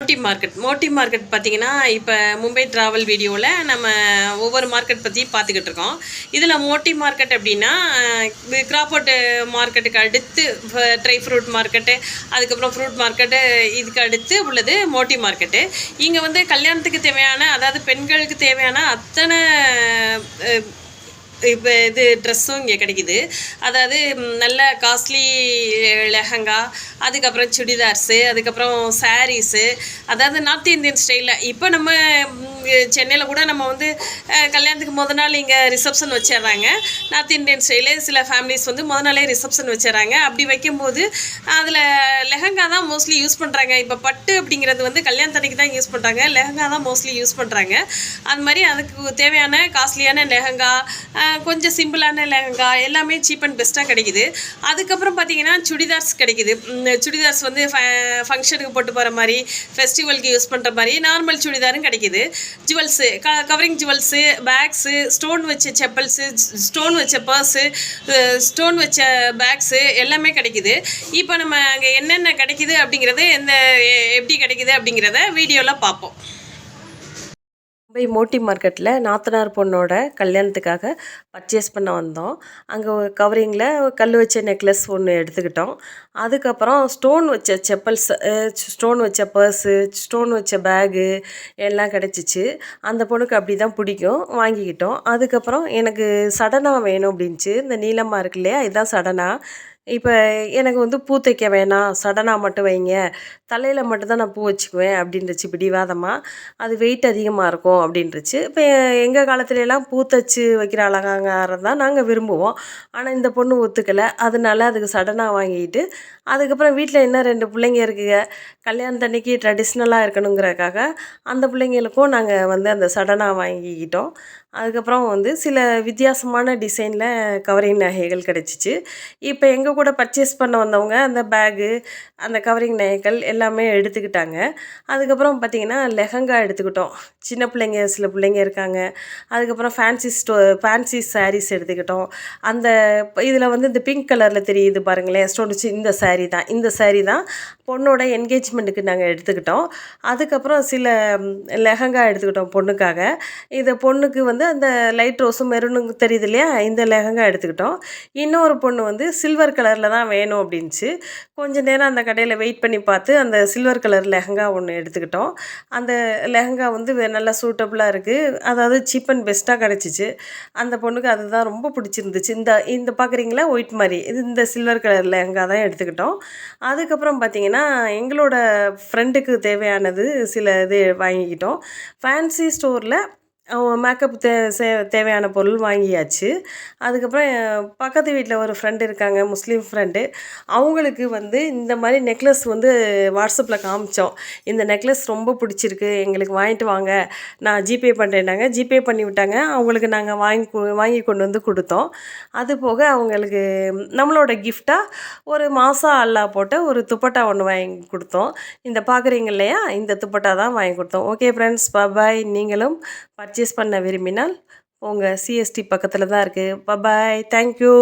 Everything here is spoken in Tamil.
மோட்டி மார்க்கெட். மோட்டி மார்க்கெட் பார்த்தீங்கன்னா இப்போ மும்பை ட்ராவல் வீடியோவில் நம்ம ஒவ்வொரு மார்க்கெட் பற்றி பார்த்துக்கிட்டு இருக்கோம். இதில் மோட்டி மார்க்கெட் அப்படின்னா கிராப்போட்டு மார்க்கெட்டுக்கு அடுத்து ட்ரை ஃப்ரூட் மார்க்கெட்டு அதுக்கப்புறம் ஃப்ரூட் மார்க்கெட்டு இதுக்கு அடுத்து உள்ளது மோட்டி மார்க்கெட்டு. இங்கே வந்து கல்யாணத்துக்கு தேவையான அதாவது பெண்களுக்கு தேவையான அத்தனை இப்போ இது ட்ரெஸ்ஸும் இங்கே கிடைக்குது. அதாவது நல்ல காஸ்ட்லி லெஹங்கா அதுக்கப்புறம் சுடிதார்ஸு அதுக்கப்புறம் சாரீஸு அதாவது நார்த் இந்தியன் ஸ்டைலில் இப்போ நம்ம சென்னையில் கூட நம்ம வந்து கல்யாணத்துக்கு முத நாள் இங்கே ரிசப்ஷன் வச்சிடுறாங்க. நார்த் இந்தியன் ஸ்டைலே சில ஃபேமிலிஸ் வந்து முத நாளே ரிசப்ஷன் வச்சிடுறாங்க. அப்படி வைக்கும்போது அதில் லெஹங்கா தான் மோஸ்ட்லி யூஸ் பண்ணுறாங்க இப்போ பட்டு அப்படிங்கிறது வந்து கல்யாணத்தன்னைக்கு தான் யூஸ் பண்ணுறாங்க லெஹங்கா தான் மோஸ்ட்லி யூஸ் பண்ணுறாங்க அது மாதிரி அதுக்கு தேவையான காஸ்ட்லியான லெஹங்கா கொஞ்சம் சிம்பிளான லெஹங்கா எல்லாமே சீப் அண்ட் பெஸ்ட்டாக கிடைக்குது. அதுக்கப்புறம் பார்த்தீங்கன்னா சுடிதார்ஸ் கிடைக்குது. சுடிதார்ஸ் வந்து ஃபங்க்ஷனுக்கு போட்டு போகிற மாதிரி ஃபெஸ்டிவலுக்கு யூஸ் பண்ணுற மாதிரி நார்மல் சுடிதாரும் கிடைக்குது. ஜுவல்ஸு க கவரிங் ஜுவல்ஸு பேக்ஸு ஸ்டோன் வச்ச செப்பல்ஸு ஸ்டோன் வச்ச பர்ஸு ஸ்டோன் வச்ச பேக்ஸு எல்லாமே கிடைக்குது. இப்போ நம்ம அங்கே என்னென்ன கிடைக்குது அப்படிங்கிறது எந்த எப்படி கிடைக்குது அப்படிங்கிறத வீடியோவில் பார்ப்போம். மும்பை மோட்டி மார்க்கெட்டில் நாத்தனார் பொண்ணோட கல்யாணத்துக்காக பர்ச்சேஸ் பண்ண வந்தோம். அங்கே கவரிங்கில் கல் வச்ச நெக்லஸ் ஒன்று எடுத்துக்கிட்டோம். அதுக்கப்புறம் ஸ்டோன் வச்ச செப்பல்ஸ் ஸ்டோன் வச்ச பர்ஸு ஸ்டோன் வச்ச பேகு எல்லாம் கிடச்சிச்சு. அந்த பொண்ணுக்கு அப்படி தான் பிடிக்கும். வாங்கிக்கிட்டோம். அதுக்கப்புறம் எனக்கு சடனாக வேணும் அப்படின்ச்சு இந்த நீளமாக இருக்கு இல்லையா இதுதான் சடனாக இப்போ எனக்கு வந்து பூ தைக்க வேணாம். சடனாக மட்டும் வைங்க. தலையில் மட்டும்தான் நான் பூ வச்சுக்குவேன் அப்படின்றச்சு பிடிவாதமாக அது வெயிட் அதிகமாக இருக்கும் அப்படின்றச்சு இப்போ எங்கள் காலத்துலலாம் பூ தச்சு வைக்கிற அலங்காரம் தான் நாங்கள் விரும்புவோம். ஆனால் இந்த பொண்ணு ஒத்துக்கலை. அதனால அதுக்கு சடனாக வாங்கிட்டு அதுக்கப்புறம் வீட்டில் என்ன ரெண்டு பிள்ளைங்க இருக்குங்க. கல்யாணத்தன்னைக்கு ட்ரெடிஷ்னலாக இருக்கணுங்கிறக்காக அந்த பிள்ளைங்களுக்கும் நாங்கள் வந்து அந்த சடனாக வாங்கிக்கிட்டோம். அதுக்கப்புறம் வந்து சில வித்தியாசமான டிசைனில் கவரிங் நகைகள் கிடச்சிச்சு. இப்போ எங்கள் கூட பர்ச்சேஸ் பண்ண வந்தவங்க அந்த பேகு அந்த கவரிங் நகைகள் எல்லாமே எடுத்துக்கிட்டாங்க. அதுக்கப்புறம் பார்த்திங்கன்னா லெஹங்கா எடுத்துக்கிட்டோம். சின்ன பிள்ளைங்க சில பிள்ளைங்க இருக்காங்க. அதுக்கப்புறம் ஃபேன்சி ஸ்டோ ஃபேன்சி சாரீஸ் எடுத்துக்கிட்டோம். அந்த இதில் வந்து இந்த பிங்க் கலரில் தெரியுது பாருங்களேன். ஸ்டோன் இந்த சாரீ தான். இந்த சாரீ தான் பொண்ணோட என்கேஜ்மெண்ட்டுக்கு நாங்கள் எடுத்துக்கிட்டோம். அதுக்கப்புறம் சில லெஹங்கா எடுத்துக்கிட்டோம் பொண்ணுக்காக. இதை பொண்ணுக்கு வந்து அந்த லைட் ரோஸும் மெரூனும் தெரியுது இல்லையா? இந்த லெஹங்கா எடுத்துக்கிட்டோம். இன்னொரு பொண்ணு வந்து சில்வர் கலரில் தான் வேணும் அப்படின்ச்சு கொஞ்ச நேரம் அந்த கடையில் வெயிட் பண்ணி பார்த்து அந்த சில்வர் கலர் லெஹங்கா ஒன்று எடுத்துக்கிட்டோம். அந்த லெஹங்கா வந்து நல்லா சூட்டபுளாக இருக்குது அதாவது சீப் அண்ட் பெஸ்ட்டாக கிடச்சிச்சு. அந்த பொண்ணுக்கு அதுதான் ரொம்ப பிடிச்சிருந்துச்சு. இந்த இந்த பார்க்குறீங்களா ஒயிட் மாதிரி. இது இந்த சில்வர் கலர் லெஹங்கா தான் எடுத்துக்கிட்டோம். அதுக்கப்புறம் பார்த்தீங்கன்னா எங்களோட ஃப்ரெண்டுக்கு தேவையானது சில இது வாங்கிக்கிட்டோம். ஃபேன்சி ஸ்டோரில் மேக்கப் தே சே தேவையான பொருள் வாங்கியாச்சு. அதுக்கப்புறம் பக்கத்து வீட்டில் ஒரு ஃப்ரெண்டு இருக்காங்க முஸ்லீம் ஃப்ரெண்டு அவங்களுக்கு வந்து இந்த மாதிரி நெக்லஸ் வந்து வாட்ஸ்அப்பில் காமிச்சோம். இந்த நெக்லஸ் ரொம்ப பிடிச்சிருக்கு எங்களுக்கு வாங்கிட்டு வாங்க. நான் ஜிபே பண்ணுறேன்னாங்க ஜிபே பண்ணி விட்டாங்க. அவங்களுக்கு நாங்கள் வாங்கி வாங்கி கொண்டு வந்து கொடுத்தோம். அது போக அவங்களுக்கு நம்மளோட கிஃப்டாக ஒரு மாசா அல்லா போட்ட ஒரு துப்பட்டா ஒன்று வாங்கி கொடுத்தோம். இந்த பார்க்குறீங்க இல்லையா? இந்த துப்பட்டா தான் வாங்கி கொடுத்தோம். ஓகே ஃப்ரெண்ட்ஸ் பாய் நீங்களும் பர்ச்சேஸ் பண்ண விரும்பினால் உங்கள் சிஎஸ்டி பக்கத்தில் தான் இருக்குது பபாய் தேங்க்யூ